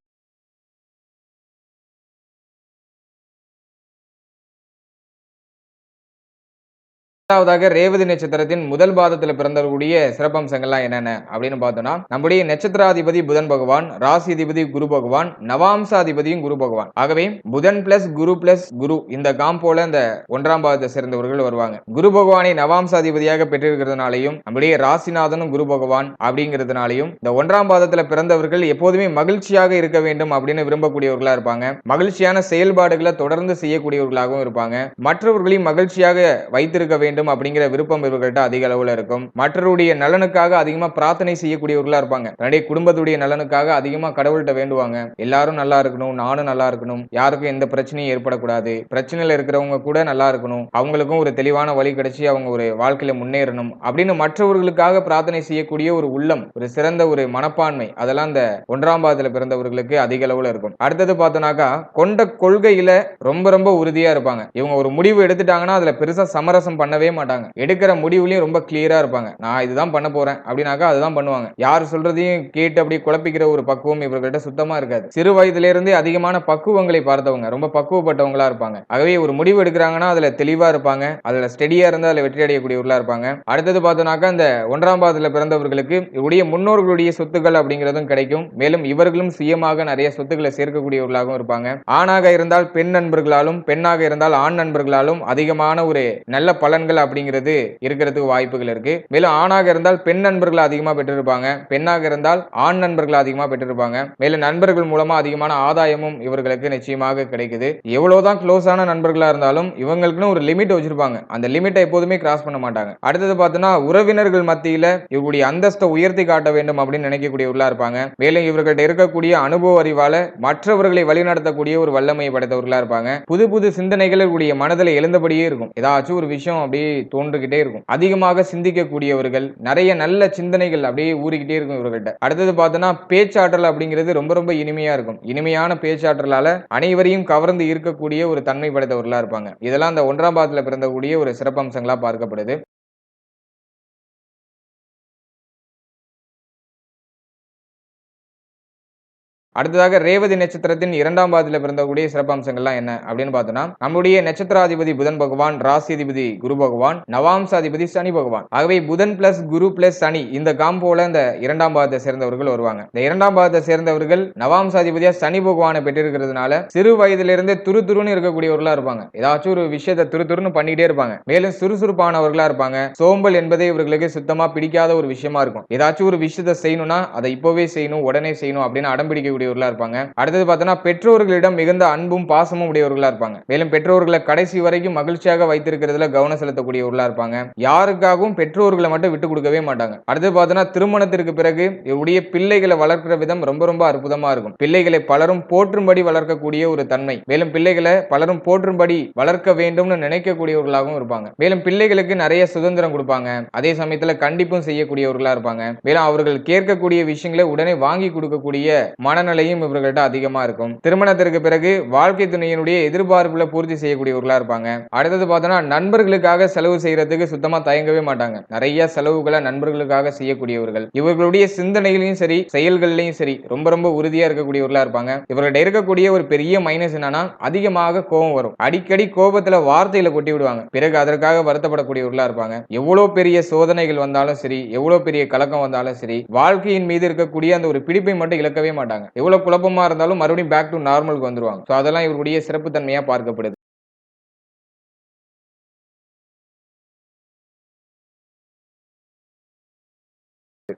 இரண்டாவதாக ரேவதி நட்சத்திரத்தின் முதல் பாதத்தில் பிறந்தக்கூடிய சிறப்பம்சங்கள்லாம் என்னென்ன? அப்படின்னு பார்த்தோம்னா நம்முடைய நட்சத்திராதிபதி புதன் பகவான் ராசிதிபதி குரு பகவான் நவாம்சாதிபதியும் குரு பகவான். ஆகவே புதன் பிளஸ் குரு பிளஸ் குரு இந்த காம்போல இந்த ஒன்றாம் பாதத்தை சேர்ந்தவர்கள் வருவாங்க. குரு பகவானை நவாம்சாதிபதியாக பெற்றிருக்கிறதுனாலையும் நம்முடைய ராசிநாதனும் குரு பகவான் அப்படிங்கிறதுனாலையும் இந்த ஒன்றாம் பாதத்தில் பிறந்தவர்கள் எப்போதுமே மகிழ்ச்சியாக இருக்க வேண்டும் அப்படின்னு விரும்பக்கூடியவர்களா இருப்பாங்க. மகிழ்ச்சியான செயல்பாடுகளை தொடர்ந்து செய்யக்கூடியவர்களாகவும் இருப்பாங்க. மற்றவர்களையும் மகிழ்ச்சியாக வைத்திருக்க வேண்டும் வேண்டும் அப்படிங்கிற விருப்பம் இவர்கள்ட்ட அதிக அளவுல இருக்கும். மற்றவருடைய நலனுக்காக அதிகமா பிரார்த்தனை செய்யக்கூடியவர்களா இருப்பாங்க. தன்னுடைய குடும்பத்துடைய நலனுக்காக அதிகமா கடவுள்கிட்ட வேண்டுவாங்க. எல்லாரும் நல்லா இருக்கணும் நானும் நல்லா இருக்கணும். யாருக்கும் எந்த பிரச்சனையும் ஏற்படக்கூடாது. பிரச்சனையில் இருக்கிறவங்க கூட நல்லா இருக்கணும். அவங்களுக்கும் ஒரு தெளிவான வழி கிடைச்சி அவங்க ஒரு வாழ்க்கையில முன்னேறணும் அப்படின்னு மற்றவர்களுக்காக பிரார்த்தனை செய்யக்கூடிய ஒரு உள்ளம் ஒரு சிறந்த ஒரு மனப்பான்மை அதெல்லாம் இந்த ஒன்றாம் பாதத்துல பிறந்தவர்களுக்கு அதிக அளவுல இருக்கும். அடுத்தது பார்த்தோம்னாக்கா கொண்ட கொள்கையில ரொம்ப ரொம்ப உறுதியா இருப்பாங்க. இவங்க ஒரு முடிவு எடுத்துட்டாங்கன்னா அதுல பெருசா சமரசம் பண்ணவே சொல்லவே மாட்டாங்க. எடுக்கிற முடிவுலையும் ரொம்ப கிளியரா இருப்பாங்க. நான் இதுதான் பண்ண போறேன். அப்படின்னாக்கா அதுதான் பண்ணுவாங்க. யார் சொல்றதையும் கேட்டு அப்படி குழப்பிக்கிற ஒரு பக்குவம் இவர்கிட்ட சுத்தமா இருக்காது. சிறு வயதுல இருந்தே அதிகமான பக்குவங்களை பார்த்தவங்க ரொம்ப பக்குவப்பட்டவங்களா இருப்பாங்க. ஆகவே ஒரு முடிவு எடுக்கிறாங்கன்னா அதுல தெளிவா இருப்பாங்க. அதுல ஸ்டெடியா இருந்து அதுல வெற்றி அடையக்கூடியவர்களா இருப்பாங்க. அடுத்தது பார்த்தோம்னாக்கா இந்த ஒன்றாம் பாதத்துல பிறந்தவர்களுக்கு இவருடைய முன்னோர்களுடைய சொத்துக்கள் அப்படிங்கிறதும் கிடைக்கும். மேலும் இவர்களும் சுயமாக நிறைய சொத்துக்களை சேர்க்கக்கூடியவர்களாகவும் இருப்பாங்க. ஆணாக இருந்தால் பெண் நண்பர்களாலும் பெண்ணாக இருந்தால் ஆண் நண்பர்களாலும் அதிகமான ஒரு நல்ல பலன்கள் நண்பர்கள் அப்படிங்கிறது இருக்கிறதுக்கு வாய்ப்புகள் இருக்கு. மேலும் ஆணாக இருந்தால் பெண் நண்பர்கள் அதிகமா பெற்றிருப்பாங்க. பெண்ணாக இருந்தால் ஆண் நண்பர்கள் அதிகமா பெற்றிருப்பாங்க. மேலும் நண்பர்கள் மூலமா அதிகமான ஆதாயமும் இவர்களுக்கு நிச்சயமாக கிடைக்குது. எவ்வளவுதான் க்ளோஸான நண்பர்களா இருந்தாலும் இவங்களுக்குன்னு ஒரு லிமிட் வச்சிருப்பாங்க. அந்த லிமிட்டை எப்போதுமே கிராஸ் பண்ண மாட்டாங்க. அடுத்தது பார்த்தோன்னா உறவினர்கள் மத்தியில இவருடைய அந்தஸ்தை உயர்த்தி காட்ட வேண்டும் அப்படின்னு நினைக்கக்கூடியவர்களா இருப்பாங்க. மேலும் இவர்கள்ட்ட இருக்கக்கூடிய அனுபவ அறிவால மற்றவர்களை வழிநடத்தக்கூடிய ஒரு வல்லமையை படைத்தவர்களா இருப்பாங்க. புது புது சிந்தனைகள் இவருடைய மனதில் எழுந்தபடியே இருக்கும். ஏதாச்சும் ஒரு விஷயம் அப்படியே தோன்றுகிட்டே இருக்கும். அதிகமாக சிந்திக்கக்கூடியவர்கள் நிறைய நல்ல சிந்தனைகள் அப்படியே ஊறிக்கிட்டே இருக்கும் இவர்கள்ட்ட. அடுத்தது பார்த்தோன்னா பேச்சாற்றல் அப்படிங்கிறது ரொம்ப ரொம்ப இனிமையா இருக்கும். இனிமையான பேச்சாற்றலால அனைவரையும் கவர்ந்து இருக்கக்கூடிய ஒரு தன்மை படைத்தவர்களா இருப்பாங்க. இதெல்லாம் அந்த ஒன்றாம் பாதத்துல பிறந்தக்கூடிய ஒரு சிறப்பம்சங்களா பார்க்கப்படுது. அடுத்ததாக ரேவதி நட்சத்திரத்தின் இரண்டாம் பாதத்தில் பிறந்தக்கூடிய சிறப்பம்சங்கள்லாம் என்ன அப்படின்னு பார்த்தோம்னா நம்முடைய நட்சத்திராதிபதி புதன் பகவான் ராசிதிபதி குரு பகவான் நவாம்சாதிபதி சனி பகவான். ஆகவே புதன் பிளஸ் குரு பிளஸ் சனி இந்த காம்போல இந்த இரண்டாம் பாதத்தை சேர்ந்தவர்கள் வருவாங்க. இந்த இரண்டாம் பாதத்தை சேர்ந்தவர்கள் நவாம்சாதிபதியா சனி பகவானை பெற்றிருக்கிறதுனால சிறு வயதிலிருந்தே துரு துருன்னு இருக்கக்கூடியவர்களா இருப்பாங்க. ஏதாச்சும் ஒரு விஷயத்தை துரு துருன்னு பண்ணிக்கிட்டே இருப்பாங்க. மேலும் சுறுசுறுப்பானவர்களா இருப்பாங்க. சோம்பல் என்பதே இவர்களுக்கு சுத்தமா பிடிக்காத ஒரு விஷயமா இருக்கும். ஏதாச்சும் ஒரு விஷயத்தை செய்யணும்னா அதை இப்பவே செய்யணும் உடனே செய்யணும் அப்படின்னு அடம்பிடிக்கக்கூடிய உடையவர்களா இருப்பாங்க. அடுத்தது பார்த்தோன்னா பெற்றோர்களிடம் மிகுந்த அன்பும் பாசமும் உடையவர்களா இருப்பாங்க. மேலும் பெற்றோர்களை கடைசி வரைக்கும் மகிழ்ச்சியாக வைத்திருக்கிறதுல கவனம் செலுத்தக்கூடியவர்களா இருப்பாங்க. யாருக்காகவும் பெற்றோர்களை மட்டும் விட்டு கொடுக்கவே மாட்டாங்க. அடுத்தது பார்த்தோன்னா திருமணத்திற்கு பிறகு இவருடைய பிள்ளைகளை வளர்க்கிற விதம் ரொம்ப ரொம்ப அற்புதமா இருக்கும். பிள்ளைகளை பலரும் போற்றும்படி வளர்க்கக்கூடிய ஒரு தன்மை. மேலும் பிள்ளைகளை பலரும் போற்றும்படி வளர்க்க வேண்டும்னு நினைக்கக்கூடியவர்களாகவும் இருப்பாங்க. மேலும் பிள்ளைகளுக்கு நிறைய சுதந்திரம் கொடுப்பாங்க. அதே சமயத்துல கண்டிப்பும் செய்யக்கூடியவர்களா இருப்பாங்க. மேலும் அவர்கள் கேட்கக்கூடிய விஷயங்களை உடனே வாங்கி கொடுக்கக்கூடிய மன மனநிலையும் இவர்கள்ட்ட அதிகமா இருக்கும். திருமணத்திற்கு பிறகு வாழ்க்கை துணையினுடைய எதிர்பார்ப்புல பூர்த்தி செய்யக்கூடியவர்களா இருப்பாங்க. அடுத்தது பார்த்தோம்னா நண்பர்களுக்காக செலவு செய்யறதுக்கு சுத்தமா தயங்கவே மாட்டாங்க. நிறைய செலவுகளை நண்பர்களுக்காக செய்யக்கூடியவர்கள். இவர்களுடைய சிந்தனைகளையும் சரி செயல்கள்லையும் சரி ரொம்ப ரொம்ப உறுதியா இருக்கக்கூடியவர்களா இருப்பாங்க. இவர்கிட்ட இருக்கக்கூடிய ஒரு பெரிய மைனஸ் என்னன்னா அதிகமாக கோபம் வரும். அடிக்கடி கோபத்துல வார்த்தையில கொட்டி விடுவாங்க. பிறகு அதற்காக வருத்தப்படக்கூடியவர்களா இருப்பாங்க. எவ்வளவு பெரிய சோதனைகள் வந்தாலும் சரி எவ்வளவு பெரிய கலக்கம் வந்தாலும் சரி வாழ்க்கையின் மீது இருக்கக்கூடிய அந்த ஒரு பிடிப்பை மட்டும் இழக்கவே மாட்டாங்க. எவ்வளவு குழப்பமா இருந்தாலும் மறுபடியும் பேக் டு நார்மலுக்கு வந்துருவாங்க. ஸோ அதெல்லாம் இவருடைய சிறப்பு தன்மையா பார்க்கப்படுது.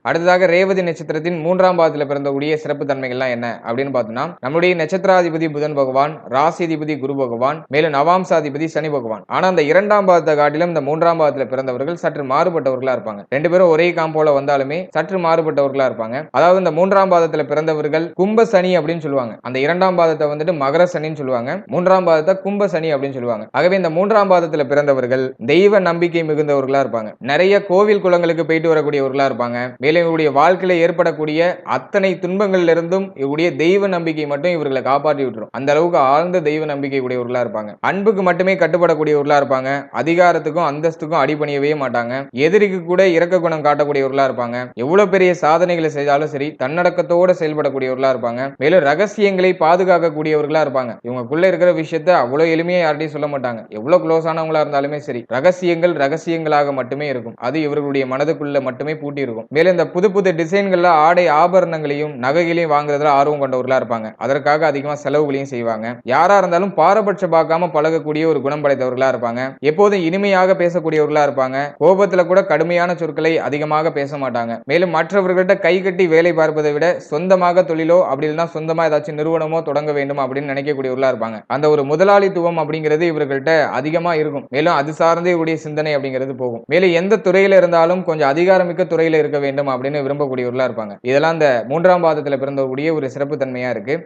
அடுத்ததாக ரேவதி நட்சத்திரத்தின் மூன்றாம் பாதத்தில் பிறந்தக்கூடிய சிறப்பு தன்மைகள்லாம் என்ன? அப்படின்னு பார்த்தோம்னா நம்முடைய நட்சத்திராதிபதி புதன் பகவான் ராசிதிபதி குரு பகவான் மேலும் நவாம்சாதிபதி சனி பகவான். ஆனா அந்த இரண்டாம் பாதத்தை காட்டிலும் இந்த மூன்றாம் பாதத்தில் பிறந்தவர்கள் சற்று மாறுபட்டவர்களா இருப்பாங்க. ரெண்டு பேரும் ஒரே காம்போல வந்தாலுமே சற்று மாறுபட்டவர்களா இருப்பாங்க. அதாவது இந்த மூன்றாம் பாதத்தில் பிறந்தவர்கள் கும்ப சனி அப்படின்னு சொல்லுவாங்க. அந்த இரண்டாம் பாதத்தை வந்துட்டு மகர சனின்னு சொல்லுவாங்க. மூன்றாம் பாதத்தை கும்ப சனி அப்படின்னு சொல்லுவாங்க. ஆகவே இந்த மூன்றாம் பாதத்தில் பிறந்தவர்கள் தெய்வ நம்பிக்கை மிகுந்தவர்களா இருப்பாங்க. நிறைய கோவில் குளங்களுக்கு போயிட்டு வரக்கூடியவர்களா இருப்பாங்க. மேலும் இவருடைய வாழ்க்கையில ஏற்படக்கூடிய அத்தனை துன்பங்களிலிருந்தும் இவருடைய தெய்வ நம்பிக்கை மட்டும் இவர்களை காப்பாற்றி விட்டுரும். அந்த அளவுக்கு ஆழ்ந்த தெய்வ நம்பிக்கை உடையவர்களா இருப்பாங்க. அன்புக்கு மட்டுமே கட்டுப்படக்கூடியவர்களா இருப்பாங்க. அதிகாரத்துக்கும் அந்தஸ்துக்கும் அடிபணியவே மாட்டாங்க. எதிரிக்கு கூட இறக்க குணம் காட்டக்கூடியவர்களா இருப்பாங்க. எவ்வளவு பெரிய சாதனைகளை செய்தாலும் சரி தன்னடக்கத்தோட செயல்படக்கூடியவர்களா இருப்பாங்க. மேலும் ரகசியங்களை பாதுகாக்கக்கூடியவர்களா இருப்பாங்க. இவங்களுக்குள்ள இருக்கிற விஷயத்த அவ்வளவு எளிமையா யார்ட்டையும் சொல்ல மாட்டாங்க. எவ்வளவு க்ளோஸ் ஆனவங்களா இருந்தாலுமே சரி ரகசியங்கள் ரகசியங்களாக மட்டுமே இருக்கும். அது இவர்களுடைய மனதுக்குள்ள மட்டுமே பூட்டி இருக்கும் மேலும் இந்த புது புது டிசைன்களில் ஆடை ஆபரணங்களையும் நகைகளையும் வாங்குறதுல ஆர்வம் கொண்டவர்களா இருப்பாங்க. அதற்காக அதிகமா செலவுகளையும் செய்வாங்க. யாரா இருந்தாலும் பாரபட்சம் பார்க்காம பழகக்கூடிய ஒரு குணம் படைத்தவர்களாக இருப்பாங்க. எப்போதும் இனிமையாக பேசக்கூடியவர்களாக இருப்பாங்க. கோபத்துல கூட கடுமையான சொற்களை அதிகமாக பேச மாட்டாங்க. மேலும் மற்றவர்கள்ட்ட கை கட்டி வேலை பார்ப்பதை விட சொந்தமாக தொழிலோ அப்படி இல்லைன்னா சொந்தமா ஏதாச்சும் நிறுவனமோ தொடங்க வேண்டும் அப்படின்னு நினைக்கக்கூடியவர்களாக இருப்பாங்க. அந்த ஒரு முதலாளித்துவம் அப்படிங்கிறது இவர்கள்ட்ட அதிகமா இருக்கும். மேலும் அது சார்ந்தே இவருடைய சிந்தனை அப்படிங்கிறது போகும். மேலும் எந்த துறையில் இருந்தாலும் கொஞ்சம் அதிகாரமிக்க துறையில் இருக்க வேண்டும். அப்படின்னு விரும்பக்கூடியவர்களா இருப்பாங்க. இதெல்லாம் அந்த மூன்றாம் பாதத்துல பிறந்தக்கூடிய ஒரு சிறப்பு தன்மையா இருக்கு.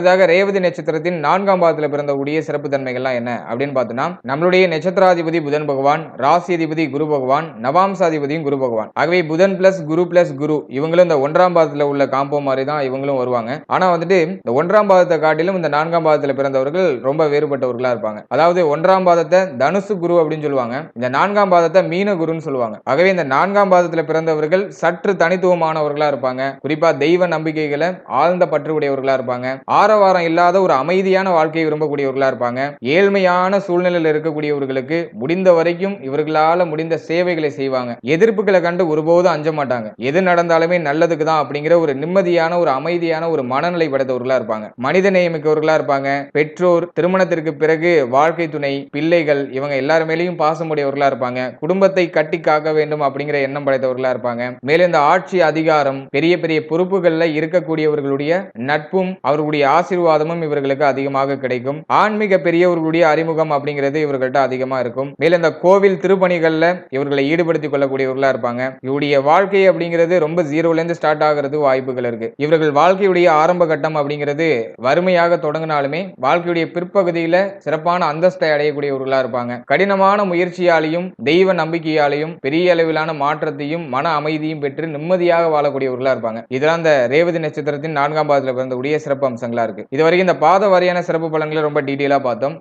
அடுத்ததாக ரேவதி நட்சத்திரத்தின் நான்காம் பாதத்தில் பிறந்தக்கூடிய சிறப்பு தன்மைகள்லாம் என்ன அப்படின்னு பார்த்தோம்னா நம்மளுடைய நட்சத்திராதிபதி புதன் பகவான் ராசி அதிபதி குரு பகவான் நவாம்சாதிபதியும் குரு பகவான். ஆகவே புதன் பிளஸ் குரு பிளஸ் குரு இவங்களும் இந்த ஒன்றாம் பாதத்தில் உள்ள காம்போ மாதிரி தான் இவங்களும் வருவாங்க. ஆனா வந்துட்டு இந்த ஒன்றாம் பாதத்தை காட்டிலும் இந்த நான்காம் பாதத்தில் பிறந்தவர்கள் ரொம்ப வேறுபட்டவர்களா இருப்பாங்க. அதாவது ஒன்றாம் பாதத்தை தனுசு குரு அப்படின்னு சொல்லுவாங்க. இந்த நான்காம் பாதத்தை மீன குருன்னு சொல்லுவாங்க. ஆகவே இந்த நான்காம் பாதத்தில் பிறந்தவர்கள் சற்று தனித்துவமானவர்களா இருப்பாங்க. குறிப்பா தெய்வ நம்பிக்கைகளை ஆழ்ந்த பற்று உடையவர்களா இருப்பாங்க. ஆரவாரம் இல்லாத ஒரு அமைதியான வாழ்க்கையை விரும்பக்கூடியவர்களா இருப்பாங்க. ஏழ்மையான சூழ்நிலையில் இருக்கக்கூடியவர்களுக்கு முடிந்த வரைக்கும் இவர்களால முடிந்த சேவைகளை செய்வாங்க. எதிர்ப்புகளை கண்டு ஒருபோதும் அஞ்ச மாட்டாங்க. எது நடந்தாலுமே நல்லதுக்கு தான் அப்படிங்கிற ஒரு நிம்மதியான ஒரு அமைதியான ஒரு மனநிலை படைத்தவர்களா இருப்பாங்க. மனித நேயமிக்கவர்களா இருப்பாங்க. பெற்றோர் திருமணத்திற்கு பிறகு வாழ்க்கை துணை பிள்ளைகள் இவங்க எல்லார் மேலேயும் பாசமுடையவர்களா இருப்பாங்க. குடும்பத்தை கட்டி காக்க வேண்டும் அப்படிங்கிற எண்ணம் படைத்தவர்களா இருப்பாங்க. மேலும் இந்த ஆட்சி அதிகாரம் பெரிய பெரிய பொறுப்புகள்ல இருக்கக்கூடியவர்களுடைய நட்பும் அவர்களுடைய ஆசீர்வாதமும் இவர்களுக்கு அதிகமாக கிடைக்கும். ஆன்மீக பெரியவர்களுடைய அறிமுகம் அப்படிங்கிறது இவர்கள்ட்ட அதிகமா இருக்கும். மேலும் இந்த கோவில் திருப்பணிகள்ல இவர்களை ஈடுபடுத்திக் கொள்ளக்கூடியவர்களா இருப்பாங்க. இவருடைய வாழ்க்கை அப்படிங்கிறது ரொம்ப ஜீரோல இருந்து ஸ்டார்ட் ஆகிறது வாய்ப்புகள் இருக்கு. இவர்கள் வாழ்க்கையுடைய ஆரம்ப கட்டம் அப்படிங்கிறது வறுமையாக தொடங்கினாலுமே வாழ்க்கையுடைய பிற்பகுதியில சிறப்பான அந்தஸ்தை அடையக்கூடியவர்களா இருப்பாங்க. கடினமான முயற்சியாலையும் தெய்வ நம்பிக்கையாலையும் பெரிய அளவிலான மாற்றத்தையும் மன அமைதியும் பெற்று நிம்மதியாக வாழக்கூடியவர்களா இருப்பாங்க. இதெல்லாம் அந்த ரேவதி நட்சத்திரத்தின் நான்காம் பாதத்தில் பிறந்தக்கூடிய சிறப்பு அம்சங்களா இருக்குது இது வரைக்கும் இந்த பாத வாரியான சிறப்பு பலன்களை ரொம்ப டீட்டெயிலாக பார்த்தோம்.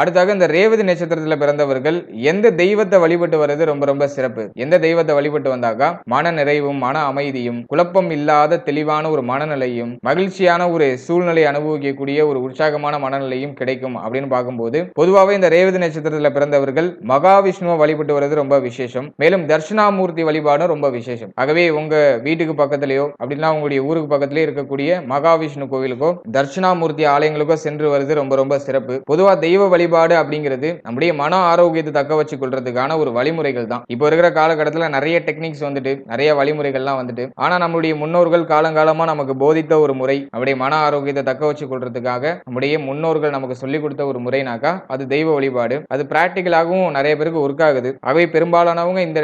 அடுத்தாக இந்த ரேவதி நட்சத்திரத்துல பிறந்தவர்கள் எந்த தெய்வத்தை வழிபட்டு வர்றது ரொம்ப ரொம்ப சிறப்பு? எந்த தெய்வத்தை வழிபட்டு வந்தாக்கா? மன நிறைவும் மன அமைதியும் குழப்பம் இல்லாத தெளிவான ஒரு மனநிலையும் மகிழ்ச்சியான ஒரு சூழ்நிலை அனுபவிக்கக்கூடிய ஒரு உற்சாகமான மனநிலையும் கிடைக்கும் அப்படின்னு பார்க்கும்போது பொதுவாகவே இந்த ரேவதி நட்சத்திரத்துல பிறந்தவர்கள் மகாவிஷ்ணுவை வழிபட்டு வர்றது ரொம்ப விசேஷம். மேலும் தர்ஷனாமூர்த்தி வழிபாடும் ரொம்ப விசேஷம். ஆகவே உங்க வீட்டுக்கு பக்கத்திலேயோ அப்படின்னா உங்களுடைய ஊருக்கு பக்கத்திலேயே இருக்கக்கூடிய மகாவிஷ்ணு கோவிலுக்கோ தர்ஷனாமூர்த்தி ஆலயங்களுக்கோ சென்று வருது ரொம்ப ரொம்ப சிறப்பு. பொதுவாக தெய்வ வழிபாடு அப்படிங்கிறது நம்முடைய மன ஆரோக்கியத்தை தக்க வச்சு கொள்றதுக்கான ஒரு வழிமுறைகள் தான். இப்போ இருக்கிற காலகட்டத்தில் நிறைய டெக்னிக்ஸ் வந்துட்டு நிறைய வழிமுறைகள்லாம் வந்துட்டு ஆனால் நம்மளுடைய முன்னோர்கள் காலங்காலமாக நமக்கு போதித்த ஒரு முறை நம்முடைய மன ஆரோக்கியத்தை தக்க வச்சு கொள்றதுக்காக நம்முடைய முன்னோர்கள் நமக்கு சொல்லிக் கொடுத்த ஒரு முறைனாக்கா அது தெய்வ வழிபாடு. அது பிராக்டிக்கலாகவும் நிறைய பேருக்கு ஒர்க் ஆகுது. ஆகவே பெரும்பாலானவங்க இந்த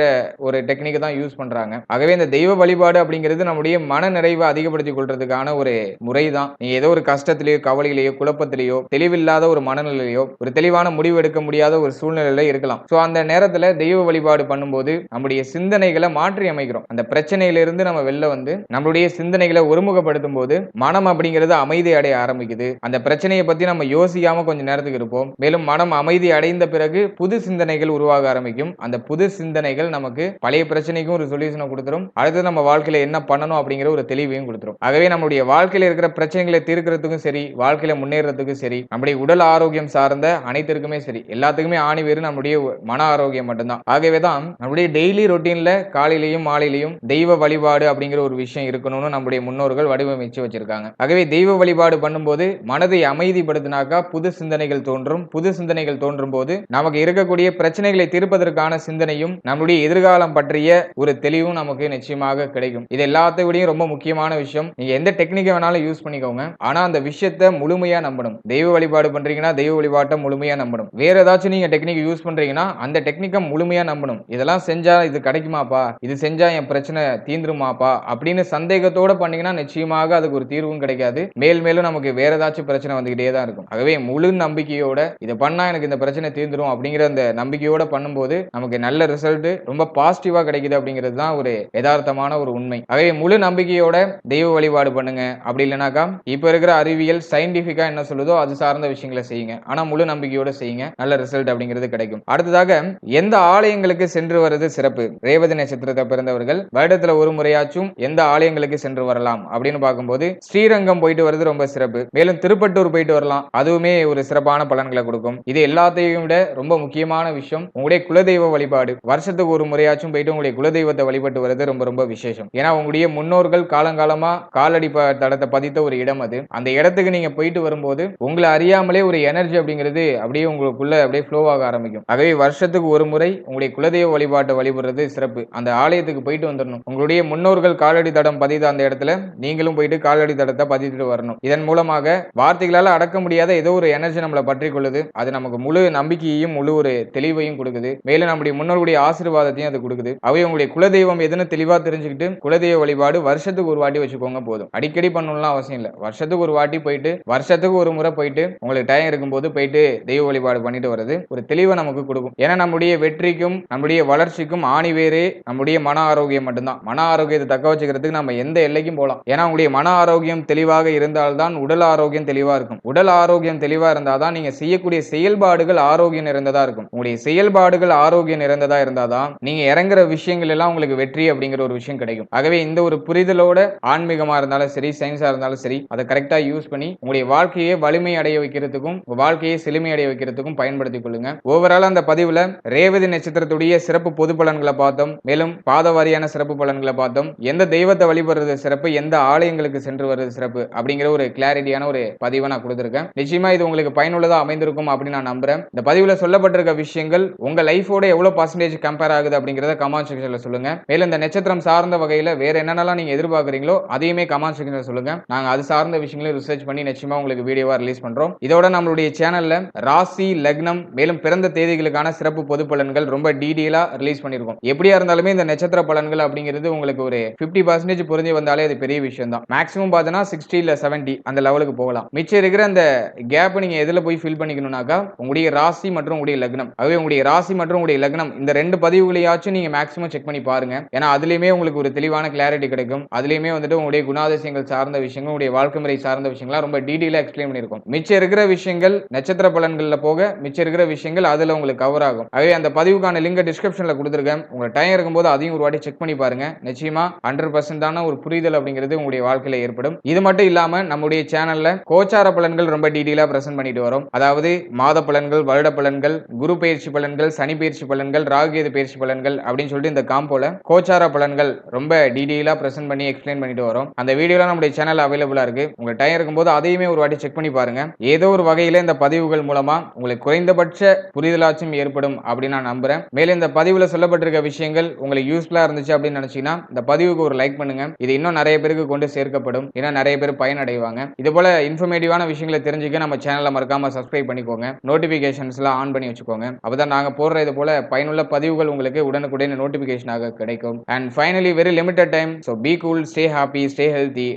ஒரு டெக்னிக்கை தான் யூஸ் பண்ணுறாங்க ஆகவே இந்த தெய்வ வழிபாடு அப்படிங்கிறது நம்முடைய மன நிறைவை அதிகப்படுத்திக் கொள்றதுக்கான ஒரு முறை தான். நீ ஏதோ ஒரு கஷ்டத்திலேயோ கவலையிலேயோ குழப்பத்திலேயோ தெளிவில்லாத ஒரு மனநிலையோ ஒரு தெளிவான முடிவு எடுக்க முடியாத ஒரு சூழ்நிலையில இருக்கலாம். ஸோ அந்த நேரத்துல தெய்வ வழிபாடு பண்ணும்போது நம்முடைய சிந்தனைகளை மாற்றி அமைக்கிறோம் அந்த பிரச்சனையிலிருந்து நம்ம வெளில வந்து நம்மளுடைய சிந்தனைகளை ஒருமுகப்படுத்தும் போது மனம் அப்படிங்கிறது அமைதி அடைய ஆரம்பிக்குது. அந்த பிரச்சனையை பத்தி நம்ம யோசிக்காம கொஞ்ச நேரத்துக்கு இருப்போம். மேலும் மனம் அமைதி அடைந்த பிறகு புது சிந்தனைகள் உருவாக ஆரம்பிக்கும். அந்த புது சிந்தனைகள் நமக்கு பழைய பிரச்சனைக்கும் ஒரு சொல்யூஷனை கொடுத்துரும். அடுத்து நம்ம வாழ்க்கையில என்ன பண்ணணும் அப்படிங்கிற ஒரு தெளிவையும் கொடுத்துரும். ஆகவே நம்மளுடைய வாழ்க்கையில இருக்கிற பிரச்சனைகளை தீர்க்கிறதுக்கும் சரி வாழ்க்கையில முன்னேறதுக்கும் சரி நம்முடைய உடல் ஆரோக்கியம் சார்ந்த அனைத்திற்குமே சரி. எல்லாத்துக்குமே ஆணி வேறு நம்முடைய மன ஆரோக்கியம் மட்டும்தான். ஆகவே தான் நம்முடைய டெய்லி ரொட்டீன்ல காலையிலையும் மாலையிலையும் தெய்வ வழிபாடு அப்படிங்கிற ஒரு விஷயம் இருக்கணும்னு நம்முடைய முன்னோர்கள் வடிவமைச்சு வச்சிருக்காங்க. ஆகவே தெய்வ வழிபாடு பண்ணும்போது மனதை அமைதிப்படுத்தினாக்கா புது சிந்தனைகள் தோன்றும். புது சிந்தனைகள் தோன்றும் போது நமக்கு இருக்கக்கூடிய பிரச்சனைகளை தீர்ப்பதற்கான சிந்தனையும் நம்முடைய எதிர்காலம் பற்றிய ஒரு தெளிவும் நமக்கு நிச்சயமாக கிடைக்கும். இது எல்லாத்தை விடையும் ரொம்ப முக்கியமான விஷயம். நீங்க எந்த டெக்னிக்கை வேணாலும் யூஸ் பண்ணிக்கோங்க. ஆனா அந்த விஷயத்தை முழுமையா நம்பணும். தெய்வ வழிபாடு பண்றீங்கன்னா தெய்வ வழிபாட்டை முழுமையாக நம்பணும். வேறு ஏதாச்சும் நீங்கள் டெக்னிக் யூஸ் பண்ணுறீங்கன்னா அந்த டெக்னிக்கை முழுமையாக நம்பணும். இதெல்லாம் செஞ்சால் இது கிடைக்குமாப்பா? இது செஞ்சால் என் பிரச்சனை தீந்துருமாப்பா அப்படின்னு சந்தேகத்தோட பண்ணிங்கன்னா நிச்சயமாக அதுக்கு ஒரு தீர்வும் கிடைக்காது. மேல் மேலும் நமக்கு வேறு ஏதாச்சும் பிரச்சனை வந்துக்கிட்டே தான் இருக்கும். ஆகவே முழு நம்பிக்கையோட இதை பண்ணால் எனக்கு இந்த பிரச்சனை தீர்ந்துடும் அப்படிங்கிற அந்த நம்பிக்கையோட பண்ணும்போது நமக்கு நல்ல ரிசல்ட் ரொம்ப பாசிட்டிவாக கிடைக்குது அப்படிங்கிறது தான் ஒரு யதார்த்தமான ஒரு உண்மை. ஆகவே முழு நம்பிக்கையோட தெய்வ வழிபாடு பண்ணுங்க. அப்படி இல்லைனாக்கா இப்போ இருக்கிற அறிவியல் சயின்டிஃபிக்காக என்ன சொல்லுதோ அது சார்ந்த விஷயங்களை செய்யுங்க. ஆனால் முழு நம்பிக்கையோட செய்யுங்க. நல்ல ரிசல்ட் அப்படிங்கிறது கிடைக்கும். அடுத்ததாக எந்த ஆலயங்களுக்கு சென்று வர்றது சிறப்பு? ரேவதி நட்சத்திரத்தை பிறந்தவர்கள் வருடத்துல ஒரு முறையாச்சும் எந்த ஆலயங்களுக்கு சென்று வரலாம் அப்படின்னு பார்க்கும்போது ஸ்ரீரங்கம் போயிட்டு வர்றது ரொம்ப சிறப்பு. மேலும் திருப்பட்டூர் போயிட்டு வரலாம். அதுவுமே ஒரு சிறப்பான பலன்களை கொடுக்கும். இது எல்லாத்தையும் விட ரொம்ப முக்கியமான விஷயம் உங்களுடைய குலதெய்வ வழிபாடு. வருஷத்துக்கு ஒரு முறையாச்சும் போயிட்டு உங்களுடைய குலதெய்வத்தை வழிபட்டு வர்றது ரொம்ப ரொம்ப விசேஷம். ஏன்னா உங்களுடைய முன்னோர்கள் காலங்காலமா காலடி தடத்தை பதித்த ஒரு இடம் அது. அந்த இடத்துக்கு நீங்க போயிட்டு வரும்போது உங்களை அறியாமலே ஒரு எனர்ஜி அப்படிங்கிறது அப்படியே உங்களுக்குள்ள அப்படியே ஃப்ளோ ஆக ஆரம்பிக்கும். ஆகவே வருஷத்துக்கு ஒரு முறை உங்களுடைய குலதெய்வ வழிபாட்டை வழிபடுறது சிறப்பு. அந்த ஆலயத்துக்கு போயிட்டு வந்துடணும் உங்களுடைய முன்னோர்கள் காலடி தடம் பதித்த அந்த இடத்துல நீங்களும் போயிட்டு காலடி தடத்தை பதித்துட்டு வரணும். இதன் மூலமாக வார்த்தைகளால் அடக்க முடியாத ஏதோ ஒரு எனர்ஜி நம்மளை பற்றி கொள்ளுது. அது நமக்கு முழு நம்பிக்கையையும் முழு ஒரு தெளிவையும் கொடுக்குது. மேலும் நம்முடைய முன்னோருடைய ஆசீர்வாதத்தையும் அது கொடுக்குது. அவை உங்களுடைய குலதெய்வம் எதுன்னு தெளிவா தெரிஞ்சுக்கிட்டு குலதெய்வ வழிபாடு வருஷத்துக்கு ஒரு வாட்டி வச்சுக்கோங்க போதும். அடிக்கடி பண்ணணும்லாம் அவசியம் இல்லை. வருஷத்துக்கு ஒரு வாட்டி போயிட்டு வருஷத்துக்கு ஒரு முறை போயிட்டு உங்களுக்கு டைம் இருக்கும்போது போயிட்டு தெய்வ வழிபாடு பண்ணிட்டு வர்றது ஒரு தெளிவை நமக்கு கொடுக்கும். ஏன்னா நம்முடைய வெற்றிக்கும் நம்முடைய வளர்ச்சிக்கும் ஆணி வேறு நம்முடைய மன ஆரோக்கியம் மட்டும்தான். மன ஆரோக்கியத்தை தக்க வச்சுக்கிறதுக்கு நம்ம எந்த எல்லைக்கும் போகலாம். ஏன்னா உங்களுடைய மன ஆரோக்கியம் தெளிவாக இருந்தால்தான் உடல் ஆரோக்கியம் தெளிவா இருக்கும். உடல் ஆரோக்கியம் தெளிவா இருந்தாதான் நீங்க செய்யக்கூடிய செயல்பாடுகள் ஆரோக்கியம் நிறைந்ததா இருக்கும். உங்களுடைய செயல்பாடுகள் ஆரோக்கியம் நிறைந்ததா இருந்தாதான் நீங்க இறங்குற விஷயங்கள் எல்லாம் உங்களுக்கு வெற்றி அப்படிங்கிற ஒரு விஷயம் கிடைக்கும். ஆகவே இந்த ஒரு புரிதலோட ஆன்மீகமா இருந்தாலும் சரி சயின்ஸா இருந்தாலும் சரி அதை கரெக்டா யூஸ் பண்ணி உங்களுடைய வாழ்க்கையை வலிமை அடைய வைக்கிறதுக்கும் வாழ்க்கையை செழுமை அடைய வைக்கிறதுக்கும் பயன்படுத்திக் கொள்ளுங்க. ஓவரால் அந்த பதிவுல ரேவதி நட்சத்திரத்துடைய சிறப்பு பொது பலன்களை பார்த்தோம். மேலும் பாத வாரியான சிறப்பு பலன்களை பார்த்தோம். எந்த தெய்வத்தை வழிபடுறது சிறப்பு? எந்த ஆலயங்களுக்கு சென்று வர்றது சிறப்பு? அப்படிங்கிற ஒரு கிளாரிட்டியான ஒரு பதிவை நான் கொடுத்துருக்கேன். நிச்சயமா இது உங்களுக்கு பயனுள்ளதா அமைந்திருக்கும் அப்படின்னு நான் நம்புறேன். இந்த பதிவுல சொல்லப்பட்டிருக்க விஷயங்கள் உங்க லைஃபோட எவ்வளவு பர்சன்டேஜ் கம்பேர் ஆகுது அப்படிங்கறத கமெண்ட் செக்ஷன்ல சொல்லுங்க. மேலும் இந்த நட்சத்திரம் சார்ந்த வகையில வேற என்னென்னலாம் நீங்க எதிர்பார்க்குறீங்களோ அதையுமே கமெண்ட் செக்ஷன்ல சொல்லுங்க. நாங்க அது சார்ந்த விஷயங்களையும் ரிசர்ச் பண்ணி நிச்சயமா உங்களுக்கு வீடியோவா ரிலீஸ் பண்றோம். இதோட நம்மளுடைய சேனல்ல ராசி லக்னம் மேலும் பிறந்த தேதிகளுக்கான சிறப்பு பொது பலன்கள் ரொம்ப டீடெயிலா ரிலீஸ் பண்ணிருக்கோம். எப்படியா இருந்தாலுமே இந்த நட்சத்திர பலன்கள் அப்படிங்கிறது உங்களுக்கு ஒரு 50% பர்சன்டேஜ் புரிஞ்சு வந்தாலே அது பெரிய விஷயம் தான் மேக்ஸிமம் பார்த்தீங்கன்னா சிக்ஸ்டி இல்ல செவன்டி அந்த லெவலுக்கு போகலாம். மிச்சம் இருக்கிற அந்த கேப் நீங்க எதுல போய் ஃபில் பண்ணிக்கணும்னாக்கா உங்களுடைய ராசி மற்றும் உங்களுடைய லக்னம். அதுவே உங்களுடைய ராசி மற்றும் உங்களுடைய லக்னம் இந்த ரெண்டு பதிவுகளையாச்சும் நீங்க மேக்ஸிமம் செக் பண்ணி பாருங்க. ஏன்னா அதுலயுமே உங்களுக்கு ஒரு தெளிவான கிளாரிட்டி கிடைக்கும். அதுலயுமே வந்துட்டு உங்களுடைய குணாதிசயங்கள் சார்ந்த விஷயங்கள் உங்களுடைய வாழ்க்கை முறை சார்ந்த விஷயங்கள்லாம் ரொம்ப டீடெயிலா எக்ஸ்பிளைன் பண்ணிருக்கும். மிச்சம் இருக்கிற விஷயங்கள் நட்சத்திர பலன்களில் போக மிச்சம் இருக்கிற விஷயங்கள் அதுல உங்களுக்கு கவர் ஆகும். ஆகவே அந்த பதிவுக்கான லிங்க டிஸ்கிரிப்ஷனில் கொடுத்துருக்கேன். உங்களுக்கு டைம் இருக்கும்போது அதையும் ஒரு வாட்டி செக் பண்ணி பாருங்க. நிச்சயமா ஹண்ட்ரட் பர்சன்டான ஒரு புரிதல் அப்படிங்கிறது உங்களுடைய வாழ்க்கையில் ஏற்படும். இது மட்டும் இல்லாமல் நம்முடைய சேனலில் கோச்சார பலன்கள் ரொம்ப டீட்டெயிலாக பிரசன்ட் பண்ணிட்டு வரோம். அதாவது மாத பலன்கள் வருட பலன்கள் குரு பயிற்சி பலன்கள் சனி பயிற்சி பலன்கள் ராகுகேது பயிற்சி பலன்கள் அப்படின்னு சொல்லிட்டு இந்த காம்போல கோச்சார பலன்கள் ரொம்ப டீடெயிலா பிரசன்ட் பண்ணி எக்ஸ்பிளைன் பண்ணிட்டு வரோம். அந்த வீடியோலாம் நம்முடைய சேனல் அவைலபிளா இருக்கு. உங்கள் டைம் இருக்கும்போது அதையுமே ஒரு வாட்டி செக் பண்ணி பாருங்க. ஏதோ ஒரு வகையில் இந்த பதிவுகள் மூலமா உங்களுக்கு குறைந்தபட்ச புரிதலாச்சும் ஏற்படும் அப்படின்னு நான் நம்புறேன். மேலும் இந்த பதிவுல சொல்லப்பட்டிருக்க விஷயங்கள் உங்களுக்கு யூஸ்ஃபுல்லா இருந்துச்சு அப்படின்னு நினைச்சீங்கன்னா இந்த பதிவுக்கு ஒரு லைக் பண்ணுங்க. இது இன்னும் நிறைய பேருக்கு கொண்டு சேர்க்கப்படும். ஏன்னா நிறைய பேர் பயனடைவாங்க. இது போல இன்ஃபர்மேட்டிவான விஷயங்களை தெரிஞ்சுக்க நம்ம சேனலை மறக்காம சப்ஸ்கிரைப் பண்ணிக்கோங்க. நோட்டிபிகேஷன்ஸ்லாம் ஆன் பண்ணி வச்சுக்கோங்க. அப்பதான் நாங்க போடுற இது போல பயனுள்ள பதிவுகள் உங்களுக்கு உடனுக்குடன் நோட்டிபிகேஷனாக கிடைக்கும். And finally very limited time so be cool stay happy stay healthy